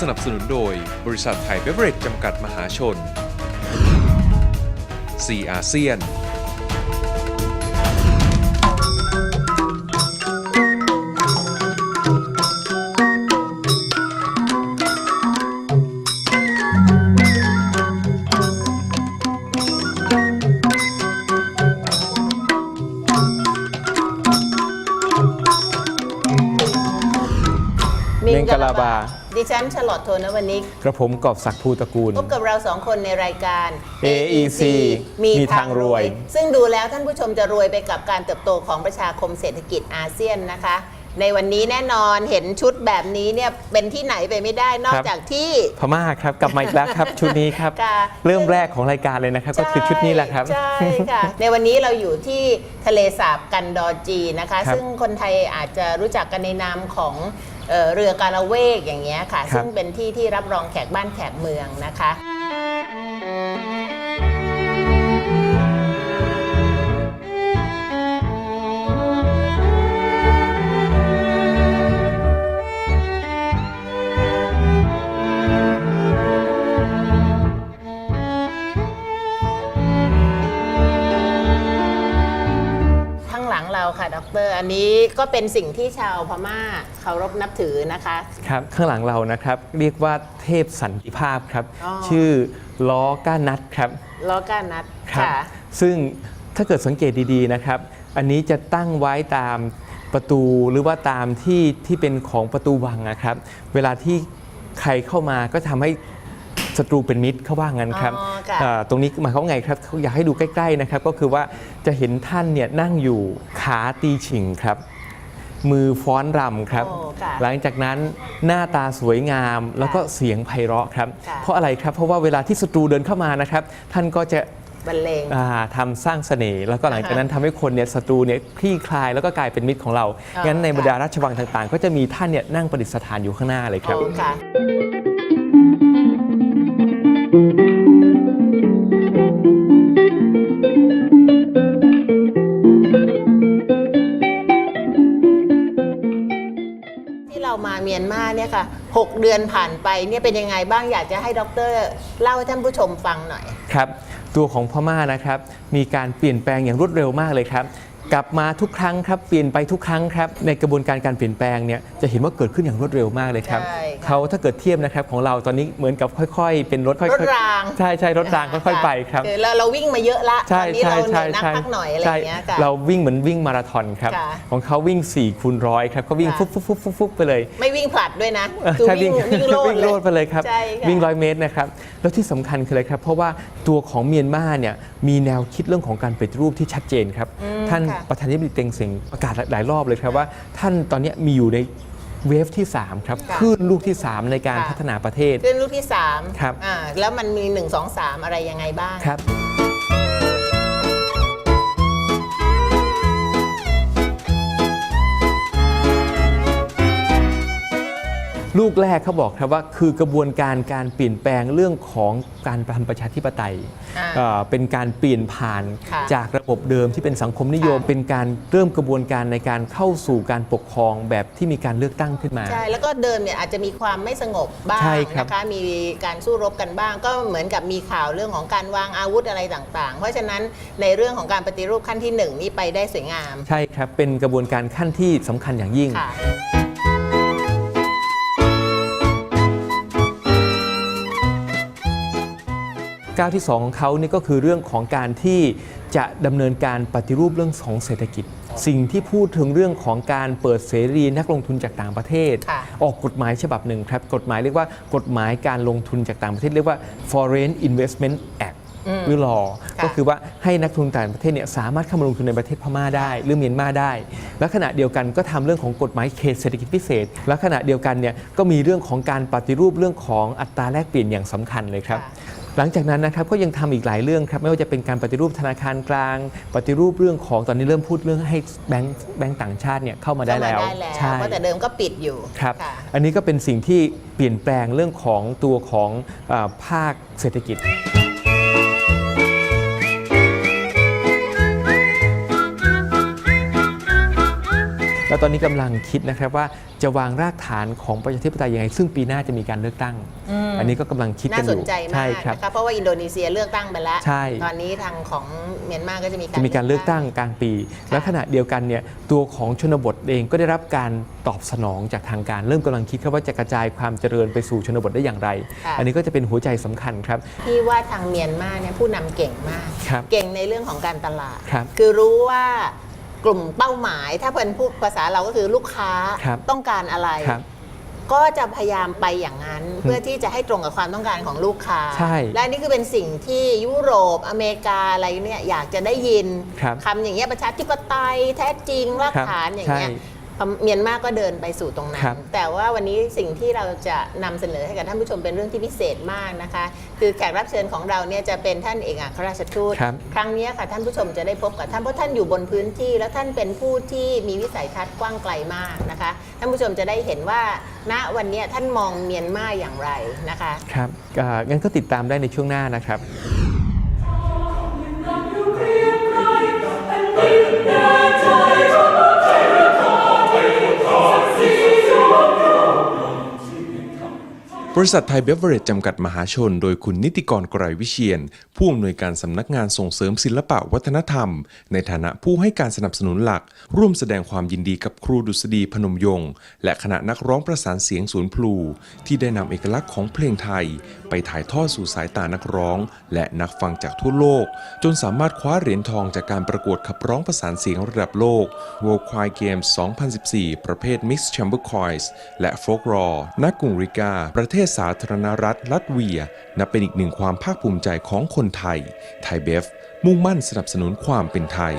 สนับสนุนโดย บริษัทไทยเบเวอเรจจำกัดมหาชน ซีอาเซียน มิเมงกะลาบา ดิฉันฉลอดโทนวันนี้กระผมกอบศักดิ์ภูตระกูล พบกับเราสองคนในรายการ AEC มีทางรวย ซึ่งดูแล้วท่านผู้ชมจะรวยไปกับการเติบโตของประชาคมเศรษฐกิจอาเซียนนะคะ ในวันนี้แน่นอนเห็นชุดแบบนี้เนี่ยเป็นที่ไหนไปไม่ได้นอกจากที่ พม่าครับกลับมาอีกแล้วครับ ชุดนี้ครับ ค่ะเริ่มแรกของรายการเลยนะครับ ก็คือชุดนี้แหละครับ ใช่ค่ะ ในวันนี้เราอยู่ที่ทะเลสาบกันดอร์จีนะคะ ครับซึ่งคนไทยอาจจะรู้จักกันในนามของ เอ่อเรือการะเวกอย่างเงี้ยค่ะครับซึ่งเป็นที่ที่รับรองแขกบ้านแขกเมืองนะคะ อันนี้ก็เป็นสิ่งที่ชาวพม่าเคารพนับถือนะคะ ครับข้างหลังเรานะครับเรียกว่าเทพสันติภาพครับ อ๋อ ชื่อล้อก้านัดครับล้อก้านัดครับค่ะ ซึ่งถ้าเกิดสังเกตดีๆนะครับ อันนี้จะตั้งไว้ตามประตูหรือว่าตามที่ที่เป็นของประตูวังนะครับ เวลาที่ใครเข้ามาก็ทำให้ ศัตรูเป็นมิตรเขาว่างั้นครับอ๋อค่ะ อ่าตรงนี้หมายความว่าไงครับเขาอยากให้ดูใกล้ๆนะครับ ก็คือว่าจะเห็นท่านเนี่ยนั่งอยู่ขาตีฉิงครับ มือฟ้อนรำครับ โอ้ค่ะหลังจากนั้นหน้าตาสวยงาม แล้วก็เสียงไพเราะครับ ค่ะ เพราะอะไรครับเพราะว่าเวลาที่ศัตรูเดินเข้ามานะครับ ท่านก็จะ บรรเลง อ่าทำสร้างเสน่ห์แล้วก็หลังจากนั้นทำให้คนเนี่ยศัตรูเนี่ยคลี่คลายแล้วก็กลายเป็นมิตรของเราอ๋องั้นในค่ะบรรดาราชวังต่างๆ ก็จะมีท่านเนี่ยนั่งประดิษฐานอยู่ข้างหน้าเลยครับ โอ้ค่ะ ที่เรามาเมียนมาเนี่ยค่ะ 6 เดือนผ่านไปเนี่ยเป็นยังไงบ้างอยากจะให้ดรเล่าให้ท่านผู้ชมฟังหน่อย ครับ ตัวของพม่านะครับ มีการเปลี่ยนแปลงอย่างรวดเร็วมากเลยครับ กลับมาทุกครั้งครับเปลี่ยนไปทุกครั้งครับในกระบวนการการเปลี่ยนแปลงเนี่ยจะเห็นว่าเกิดขึ้นอย่างรวดเร็วมากเลยครับใช่ค่ะเขาถ้าเกิดเทียบนะครับของเราตอนนี้เหมือนกับค่อย ๆ เป็นรถค่อยๆรถราง ใช่ใช่รถรางค่อยๆไปครับ คือเราเราวิ่งมาเยอะละตใช่อนนี้ใช่เราเหนื่ใช่อยนักใช่พักหน่อยอะไรอใช่ย่างเงี้ยค่ะ เราวิ่งเหมือนวิ่งมาราธอนครับ ค่ะของเขาวิ่ง4คูณร้อยครับก็วิ่งค่ะ ฟุบฟุบฟุบฟุบฟุบไปเลยไม่วิ่งผลัดด้วยนะเออคือใช่วิ่งวิ่งโลดวิ่งโลดไปเลยครับ ใช่ค่ะ วิ่งร้อยเมตรนะครับ แล้วที่สำคัญคืออะไรครับ เพราะว่าตัวของเมียนมาเนี่ยมีแนวคิดเรื่องของการปฏิรูปที่ชัดเจนครับ ท่านค่ะประธานาธิบดีเต็งเซ็งประกาศหลายรอบเลยครับว่า ท่านตอนเนี้ยมีอยู่ในเวฟที่ 3 ครับค่ะคลื่นลูกที่ 3 ในการค่ะ พัฒนาประเทศ ขึ้นลูกที่สามครับ อ่าแล้วมันมี 1 2 3 อะไรยังไงบ้าง ครับ ลูกแรกเขาบอกครับว่าคือกระบวนการการเปลี่ยนแปลงเรื่องของการทำประชาธิปไตยอ่าเอ่อเป็นการเปลี่ยนผ่านค่ะจากระบบเดิมที่เป็นสังคมนิยมค่ะเป็นการเริ่มกระบวนการในการเข้าสู่การปกครองแบบที่มีการเลือกตั้งขึ้นมาใช่แล้วก็เดิมเนี่ยอาจจะมีความไม่สงบบ้างใช่ครับนะคะมีการสู้รบกันบ้าง ก็เหมือนกับมีข่าวเรื่องของการวางอาวุธอะไรต่าง ๆ เพราะฉะนั้นในเรื่องของการปฏิรูปขั้นที่หนึ่งนี่ไปได้สวยงาม ใช่ครับเป็นกระบวนการขั้นที่สำคัญอย่างยิ่ง ก้าวที่ 2 ของเขานี่ก็คือเรื่องของการที่จะดำเนินการปฏิรูปเรื่องของเศรษฐกิจ สิ่งที่พูดถึงเรื่องของการเปิดเสรีนักลงทุนจากต่างประเทศค่ะออกกฎหมายฉบับหนึ่งครับ กฎหมายเรียกว่ากฎหมายการลงทุนจากต่างประเทศ เรียกว่า Foreign Investment Act อืมหรือรอค่ะก็คือว่าให้นักทุนต่างประเทศเนี่ยสามารถเข้ามาลงทุนในประเทศพม่าได้ หรือเมียนมาได้ และขณะเดียวกันก็ทำเรื่องของกฎหมายเขตเศรษฐกิจพิเศษ และขณะเดียวกันเนี่ยก็มีเรื่องของการปฏิรูปเรื่องของอัตราแลกเปลี่ยนอย่างสำคัญเลยครับค่ะ หลังจากนั้นนะครับก็ยังทำอีกหลายเรื่องครับไม่ว่าจะเป็นการปฏิรูปธนาคารกลาง ปฏิรูปเรื่องของตอนนี้เริ่มพูดเรื่องให้แบงก์แบงก์ต่างชาติเนี่ยเข้ามาได้เข้ามาแล้วได้แล้วใช่เพราะแต่เดิมก็ปิดอยู่ครับค่ะอันนี้ก็เป็นสิ่งที่เปลี่ยนแปลงเรื่องของตัวของอาภาคเศรษฐกิจ แล้วตอนนี้กำลังคิดนะครับว่าจะวางรากฐานของประชาธิปไตยยังไง ซึ่งปีหน้าจะมีการเลือกตั้ง อันนี้ก็กำลังคิดกัน่านอสนยู่ใจมาใช่กครับนะคะเพราะว่าอินโดนีเซียเลือกตั้งไปแล้วใช่ตอนนี้ทางของเมียนมาก็จะมีการจะมีการเลือกตั้งกลางปี และขณะเดียวกันเนี่ยตัวของชนบทเองก็ได้รับการตอบสนองจากทางการเริ่มกำลังคิดครับว่าจะกระจายความเจริญไปสู่ชนบทได้อย่างไรค่ะอันนี้ก็จะเป็นหัวใจสำคัญครับที่ว่าทางเมียนมาเนี่ยผู้นำเก่งมากครับเก่งในเรื่องของการตลาดครับอรู้ว่า กลุ่มเป้าหมาย ถ้าเป็นพูดภาษาเราก็คือลูกค้าครับต้องการอะไร ครับก็จะพยายามไปอย่างนั้น เพื่อที่จะให้ตรงกับความต้องการของลูกค้า ใช่และนี่คือเป็นสิ่งที่ยุโรปอเมริกาอะไรเนี่ยอยากจะได้ยินครับคำอย่างเงี้ยประชาธิปไตยแท้จริงรากครับฐานอย่างเงี้ย ใช่ เมียนมาก็เดินไปสู่ตรงนั้ครันบแต่ว่าวันนี้สิ่งที่เราจะนำเสนอให้กับท่านผู้ชมเป็นเรื่องที่พิเศษมากนะคะ คือแขกรับเชิญของเราเนี่ยจะเป็นท่านเอกอัครราชทูตครับครั้งเนี้ยค่ะท่านผู้ชมจะได้พบกับท่านเพราะท่านอยู่บนพื้นที่ แล้วท่านเป็นผู้ที่มีวิสัยทัศน์กว้างไกลมากนะคะท่านผู้ชมจะได้เห็นว่า ณวันเนี้ยท่านมองเมียนมาอย่างไรนะคะ ครับอ่างั้นก็ติดตามได้ในช่วงหน้านะครับ บริษัทไทยเบเวอร์เรจจำกัดมหาชน โดยคุณนิติกรไกรวิเชียน ผู้อำนวยการสำนักงานส่งเสริมศิลปะวัฒนธรรม ในฐานะผู้ให้การสนับสนุนหลัก ร่วมแสดงความยินดีกับครูดุษฎีพนมยงค์และคณะนักร้องประสานเสียงศูนย์พลู ที่ได้นำเอกลักษณ์ของเพลงไทย ไปถ่ายทอดสู่สายตานักร้อง และนักฟังจากทั่วโลก จนสามารถคว้าเหรียญทองจากการประกวดขับร้องประสานเสียงระดับโลก World Choir Games 2014 ประเภท Mixed Chamber Choirs และ Folk Raw ณกรุงริกาประเทศศสาธารณรัฐลัตเวีย นับเป็นอีกหนึ่งความภาคภูมิใจของคนไทย ไทยเบฟ มุ่งมั่นสนับสนุนความเป็นไทย